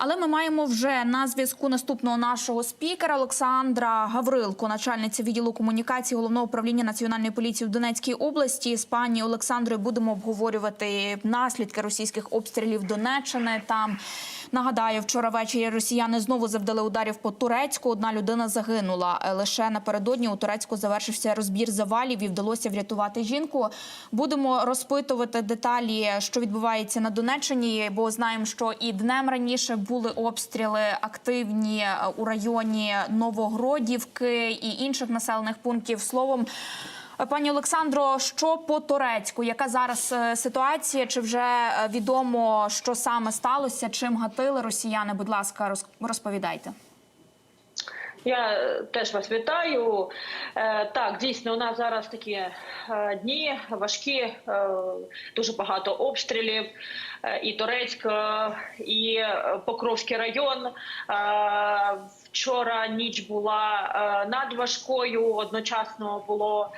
Але ми маємо вже на зв'язку наступного нашого спікера Олександра Гаврилко, начальниця відділу комунікації головного управління національної поліції в Донецькій області. З пані Олександрою будемо обговорювати наслідки російських обстрілів Донеччини. Там нагадаю, вчора ввечері росіяни знову завдали ударів по Турецьку. Одна людина загинула. Лише напередодні у Турецьку завершився розбір завалів і вдалося врятувати жінку. Будемо розпитувати деталі, що відбувається на Донеччині, бо знаємо, що і днем раніше були обстріли активні е, у районі Новогродівки і інших населених пунктів. Словом. е, Пані Олександро, що по Турецьку? Яка зараз е, ситуація? Чи вже відомо, що саме сталося? Чим гатили росіяни? Будь ласка, роз- розповідайте. Я е, теж вас вітаю. Е, Так, дійсно, у нас зараз такі е, дні важкі, дуже багато обстрілів. І Торецьк, і Покровський район. Вчора ніч була надважкою. Одночасно було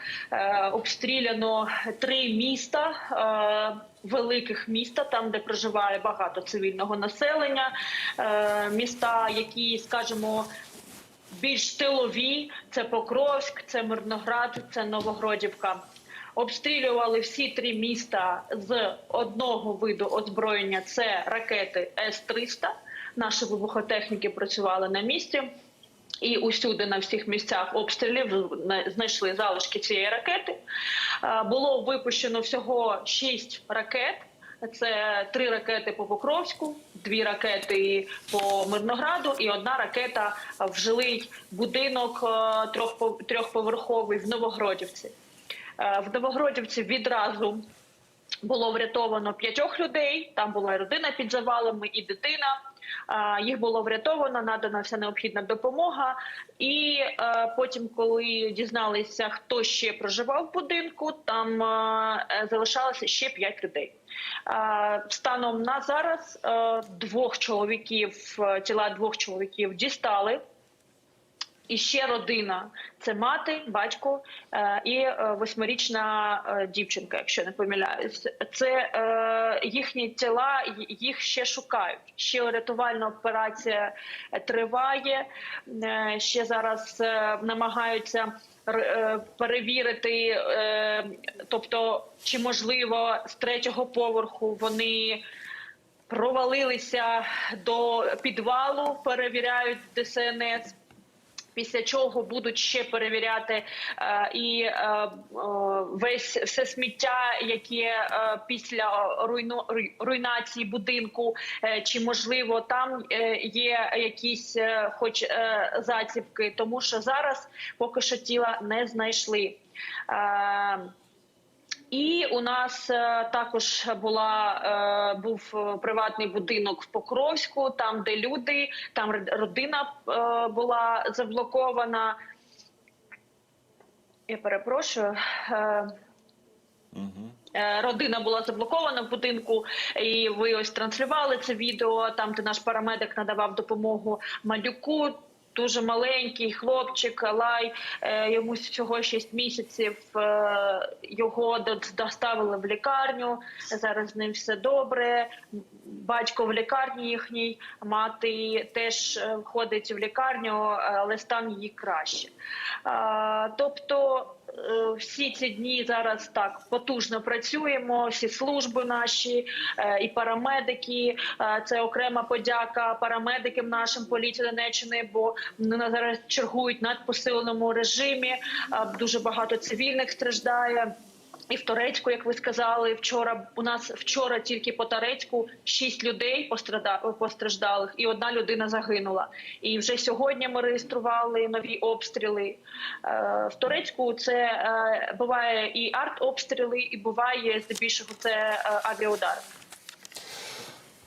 обстріляно три міста. Великих міста, там де проживає багато цивільного населення, міста, які, скажімо, більш тилові це Покровськ, це Мирноград, це Новогродівка. Обстрілювали всі три міста з одного виду озброєння. Це ракети С-300. Наші вибухотехніки працювали на місці. І усюди на всіх місцях обстрілів знайшли залишки цієї ракети. Було випущено всього шість ракет. Це три ракети по Покровську, дві ракети по Мирнограду і одна ракета в жилий будинок е, трьохпо- трьохповерховий в Новогродівці. Е, В Новогродівці відразу було врятовано п'ятьох людей. Там була родина під завалами, і дитина. Їх було врятовано, надана вся необхідна допомога. І е, потім, коли дізналися, хто ще проживав в будинку, там е, залишалося ще п'ять людей. Станом на зараз е, двох чоловіків, тіла двох чоловіків дістали. І ще родина це мати, батько е, і е, восьмирічна е, дівчинка, якщо не помиляюсь. Це е, їхні тіла, їх ще шукають. Ще рятувальна операція триває. Ще зараз намагаються перевірити, тобто чи можливо з третього поверху вони провалилися до підвалу, перевіряють ДСНС. Після чого будуть ще перевіряти е, і е, е, весь все сміття, яке е, після руйну, руйнації будинку, е, чи можливо там е, є якісь, е, хоч е, заціпки, тому що зараз поки що тіла не знайшли. Е, і у нас е, також була е, був е, приватний будинок в Покровську, там де люди, там родина була заблокована. Я перепрошую. Родина була заблокована в будинку, і ви ось транслювали це відео. Там, де наш парамедик надавав допомогу малюку. Дуже маленький хлопчик, Алай, е, йому всього 6 місяців. е, Його до- доставили в лікарню. Зараз з ним все добре. Батько в лікарні їхній, мати теж входить в лікарню, але стан її краще. Е, Тобто е, всі ці дні зараз так потужно працюємо. Всі служби наші е, і парамедики. Е, Це окрема подяка парамедикам нашим поліції Донеччини, бо вони зараз чергують над посиленому режимі. Е, Дуже багато цивільних страждає. І в Торецьку, як ви сказали, вчора у нас вчора тільки по Торецьку шість людей пострадав постраждалих, і одна людина загинула. І вже сьогодні ми реєстрували нові обстріли. Е, В Торецьку це е, буває і артобстріли, і буває здебільшого це е, авіаудари.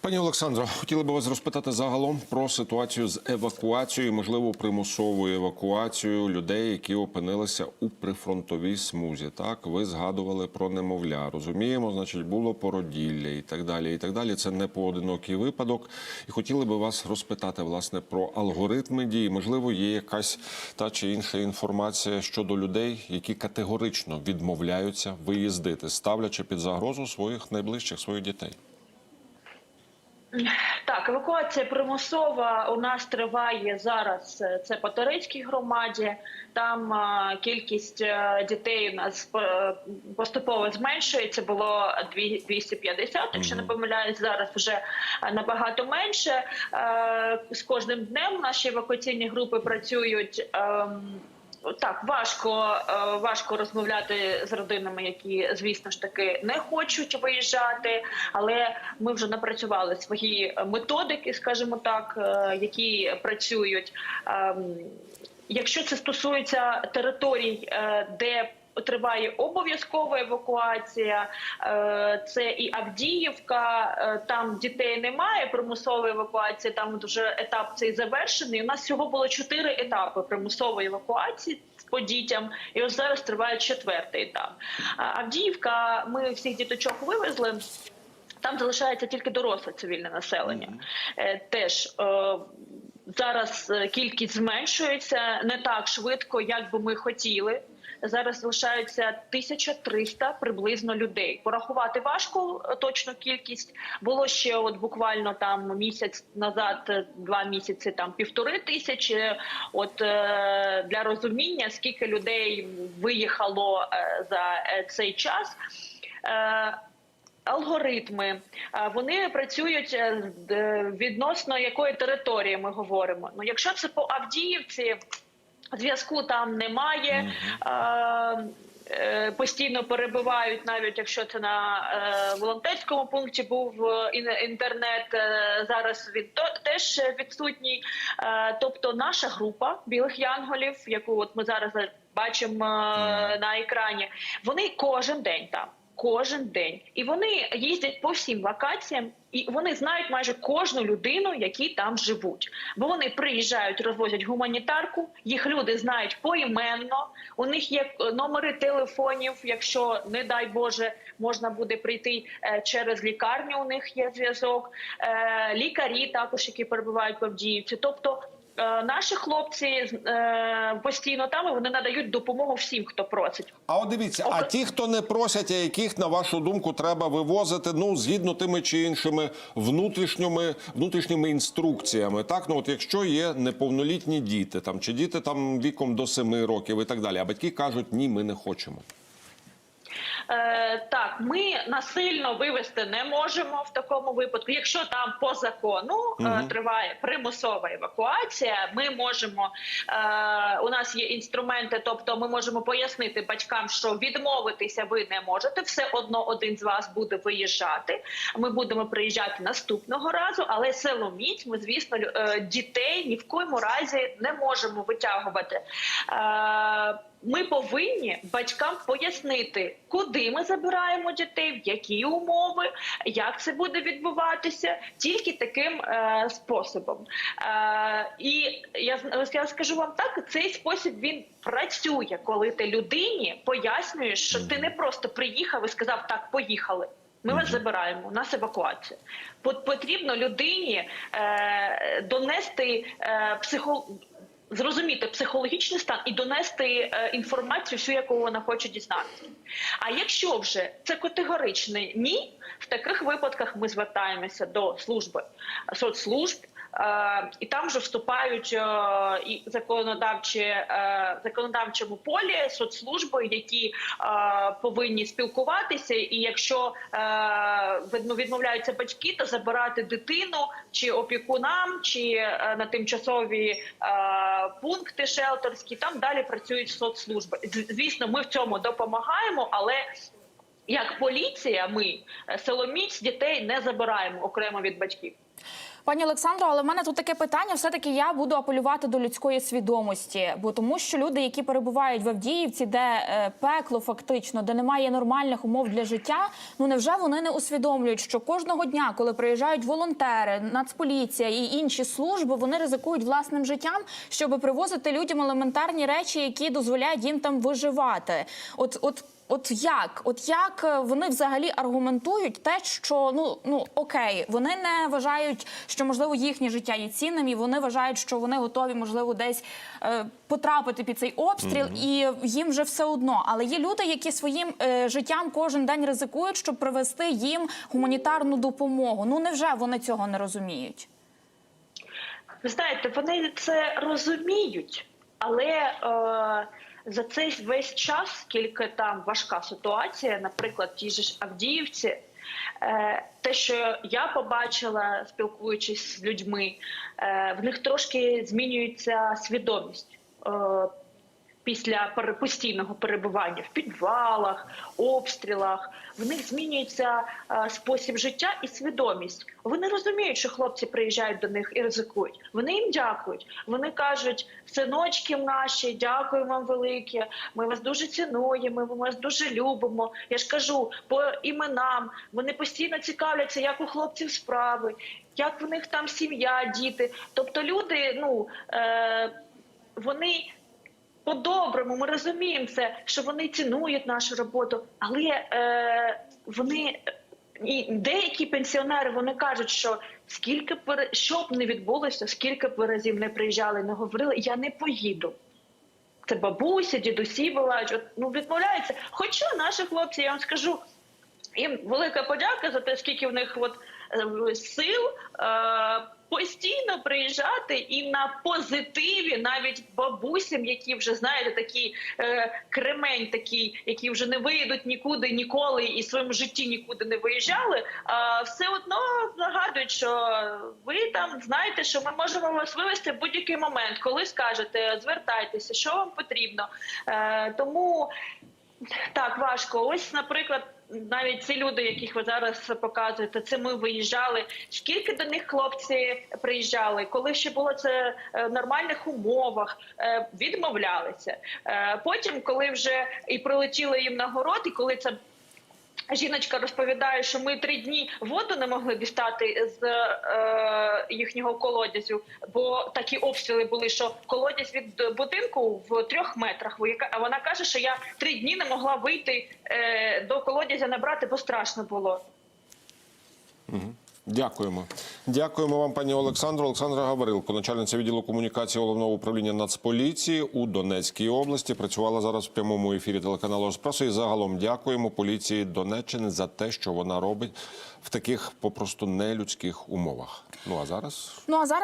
Пані Олександро, хотіли би вас розпитати загалом про ситуацію з евакуацією, можливо, примусовою евакуацією людей, які опинилися у прифронтовій смузі. Так, ви згадували про немовля. Розуміємо, значить, було породілля і так далі. І так далі. Це не поодинокий випадок. І хотіли би вас розпитати власне про алгоритми дій. Можливо, є якась та чи інша інформація щодо людей, які категорично відмовляються виїздити, ставлячи під загрозу своїх найближчих своїх дітей. Так, евакуація примусова у нас триває зараз. е, Це по Торецькій громаді. Там е, кількість е, дітей у нас поступово зменшується. Було дві- 250, якщо не помиляюсь, зараз вже набагато менше. З кожним днем наші евакуаційні групи працюють. Так, важко, е, важко розмовляти з родинами, які, звісно ж таки, не хочуть виїжджати, але ми вже напрацювали свої методики, скажімо так, е, які працюють. Ем, Якщо це стосується територій, е, де Триває обов'язкова евакуація, Е, це і Авдіївка. е, Там дітей немає. Примусової евакуації. Там вже етап цей завершений. У нас всього було чотири етапи примусової евакуації по дітям, і ось зараз триває четвертий етап. Авдіївка. Ми всіх діточок вивезли. Там залишається тільки доросле цивільне населення. Е, Теж зараз кількість зменшується не так швидко, як би ми хотіли. Зараз залишається 1300 приблизно людей. Порахувати важко е, точну кількість. Було ще от буквально там місяць назад, е, два місяці, там півтори тисячі. От е, для розуміння, скільки людей виїхало за цей час. Алгоритми вони працюють відносно якої території ми говоримо. Ну, якщо це по Авдіївці, зв'язку там немає. А, е, Постійно перебувають, навіть якщо це на е, волонтерському пункті був е, ін- інтернет. е, зараз він то- теж відсутній. Е, тобто, наша група білих янголів, яку от ми зараз бачимо е, на екрані, вони кожен день там. Кожен день, і вони їздять по всім локаціям, і вони знають майже кожну людину, які там живуть. Бо вони приїжджають, розвозять гуманітарку. Їх люди знають поіменно. У них є е, номери телефонів. Якщо не дай Боже можна буде прийти е, через лікарню. У них є зв'язок. Е, Лікарі також, які перебувають в Авдіївці. Тобто наші хлопці е, постійно там і вони надають допомогу всім, хто просить. А от дивіться, а ті, хто не просять, а яких на вашу думку треба вивозити, ну згідно тими чи іншими внутрішніми внутрішніми інструкціями, так ну от якщо є неповнолітні діти, там чи діти там віком до 7 років і так далі, а батьки кажуть, ні, ми не хочемо. Е, так, ми насильно вивести не можемо в такому випадку. Якщо там по закону е, триває примусова евакуація, ми можемо е, у нас є інструменти, тобто ми можемо пояснити батькам, що відмовитися ви не можете. Все одно один з вас буде виїжджати. Ми будемо приїжджати наступного разу, але силоміць ми, звісно, е, дітей ні в коєму разі не можемо витягувати. Е, ми повинні батькам пояснити, куди ми забираємо дітей, в які умови, як це буде відбуватися, тільки таким е, способом. Е, і я, я скажу вам так: цей спосіб він працює, коли ти людині пояснюєш, що ти не просто приїхав і сказав так, поїхали. Ми вас забираємо, у нас евакуація. Пот- Потрібно людині е, донести е, психо зрозуміти психологічний стан і донести е, інформацію, всю яку вона хоче дізнатися. А якщо вже це категоричне ні, в таких випадках ми звертаємося до служби соцслужб. Е, І там вже вступають е, і законодавчі е, законодавчому полі соцслужби, які повинні спілкуватися. І якщо відмовляються батьки, то забирати дитину чи опікунам, чи на тимчасові пункти шелтерські. Там далі працюють соцслужби. Звісно, ми в цьому допомагаємо, але як поліція, ми силоміць дітей не забираємо окремо від батьків. Пані Олександро, але в мене тут таке питання. Все таки я буду апелювати до людської свідомості, бо тому, що люди, які перебувають в Авдіївці, де е, пекло фактично, де немає нормальних умов для життя, ну невже вони не усвідомлюють, що кожного дня, коли приїжджають волонтери, нацполіція і інші служби, вони ризикують власним життям, щоб привозити людям елементарні речі, які дозволяють їм там виживати. От, от От як? От як е, вони взагалі аргументують те, що ну ну окей, вони не вважають, що можливо їхнє життя є цінним, і вони вважають, що вони готові, можливо, десь е, потрапити під цей обстріл, і їм вже все одно. Але є люди, які своїм е, життям кожен день ризикують, щоб привезти їм гуманітарну допомогу. Ну невже вони цього не розуміють? Ви знаєте, вони це розуміють, але е, за цей весь час, скільки там важка ситуація, наприклад, же ж Авдіївці, е, те, що я побачила, спілкуючись з людьми, е, в них трошки змінюється свідомість. Після постійного перебування в підвалах, обстрілах в них змінюється е, спосіб життя і свідомість. Вони розуміють, що хлопці приїжджають до них і ризикують. Вони їм дякують. Вони кажуть: синочки наші, дякую вам велике. Ми вас дуже цінуємо. Ми вас дуже любимо. Я ж кажу по іменам. Вони постійно цікавляться, як у хлопців справи, як в них там сім'я, діти. Тобто, люди, ну е, вони по-доброму, ми розуміємо це, що вони цінують нашу роботу, але е, вони і деякі пенсіонери вони кажуть, що скільки б що б не відбулося, скільки б разів не приїжджали, не говорили, я не поїду. Це бабусі, дідусі от, ну відмовляються. Хоча наші хлопці, я вам скажу, їм велика подяка за те, скільки в них от е, сил е, постійно приїжджати і на позитиві, навіть бабусям, які вже знаєте, такий е, кремень, такий, які вже не виїдуть нікуди ніколи і в своєму житті нікуди не виїжджали. А все одно нагадують, що ви там знаєте, що ми можемо вас вивезти в будь-який момент, коли скажете, звертайтеся, що вам потрібно. Е, тому так, важко. Ось, наприклад, навіть ці люди, яких ви зараз показуєте, це ми виїжджали. Скільки до них хлопці приїжджали, коли ще було це е, в нормальних умовах, е, відмовлялися. Е, Потім, коли вже і прилетіли їм нагород, і коли це. Жіночка розповідає, що ми три дні воду не могли дістати з е, їхнього колодязю, бо такі обстріли були, що колодязь від будинку в трьох метрах. А вона каже, що я три дні не могла вийти е, до колодязя набрати, бо страшно було. Дякуємо. Дякуємо вам, пані Олександру. Олександра Гаврилко, начальниця відділу комунікації головного управління Нацполіції у Донецькій області. Працювала зараз в прямому ефірі телеканалу «Еспресо». І загалом дякуємо поліції Донеччини за те, що вона робить в таких попросту нелюдських умовах. Ну а зараз Ну а зараз.